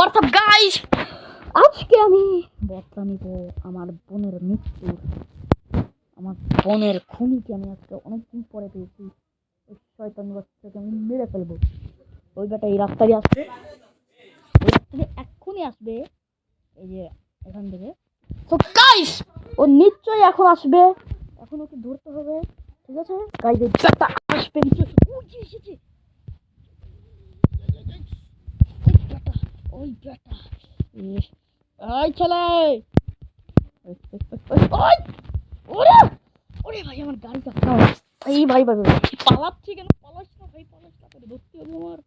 WhatsApp guys আজকে আমি বদলা নিব আমার বোনের মৃত্যুর। আমার বোনের খুনিকে আমি আজকে অনেকদিন পরে পেয়েছি। ওই শয়তান বাচ্চাকে আমি মেরে ফেলব। ওই বেটা এই রাস্তায় আসবে ওই রাস্তায় এক্ষুনি আসবে। এই যে এখান থেকে। তো গাইস ও নিশ্চয়ই এখন আসবে। এখন ওকে ধরতে হবে। ঠিক আছে? এই বেটা আসবে। নিশ্চয়ই ওই যে এসেছে ওই বেটা ওই বেটা। ওই ছেলে! ওই, ওরে ওরে ভাই আমার গাড়িটা। এই ভাই ভাই ভাই পালাচ্ছি কেন? না ভাই পালাস না করে ধরতে হবে আমার.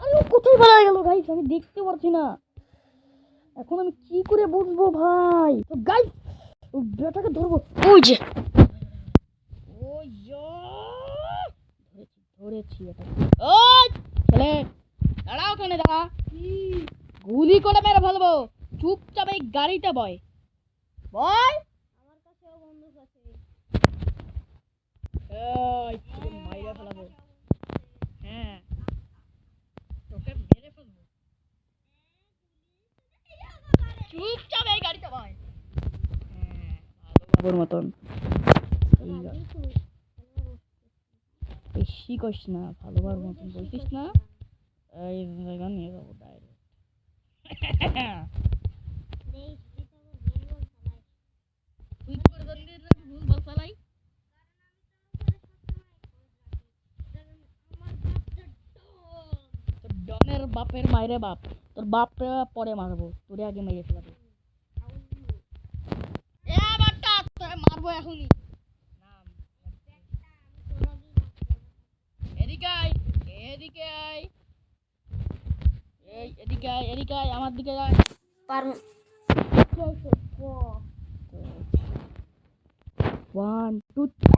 আরে কোথায় পালা গেল ভাই? আমি দেখতে পারছি না। এখন আমি কি করে বুঝব ভাই? গাই বেটাকে ধরবো। ওই যে। ধরেছি ধরেছি এটা। ছেলে দাঁড়া ওখানে দাঁড়া। গুলি করে মেরে ফেলব। চুপচাপ এই গাড়িটা বয়। বয়। আমার কাছেও বন্দুক আছে হ্যাঁ। চুপচাপ এই গাড়িটা বয়। হ্যাঁ বাবুর মতন এই গা- বেশি করিস না ভালোবার মতন বলছিস না। এই জায়গা নিয়ে যাব ডাইরেক্ট ডনের বাপের মায়ের বাপ। তোর বাপরে পরে মারবো, তোরে আগে মেরে ফেলাবো। মারবো এখনই নাম এদিকে আয় এদিকে আয়। এই এদিকে আয় এদিকে আয় আমার দিকে আয়। পার ওয়ান টু থ্রি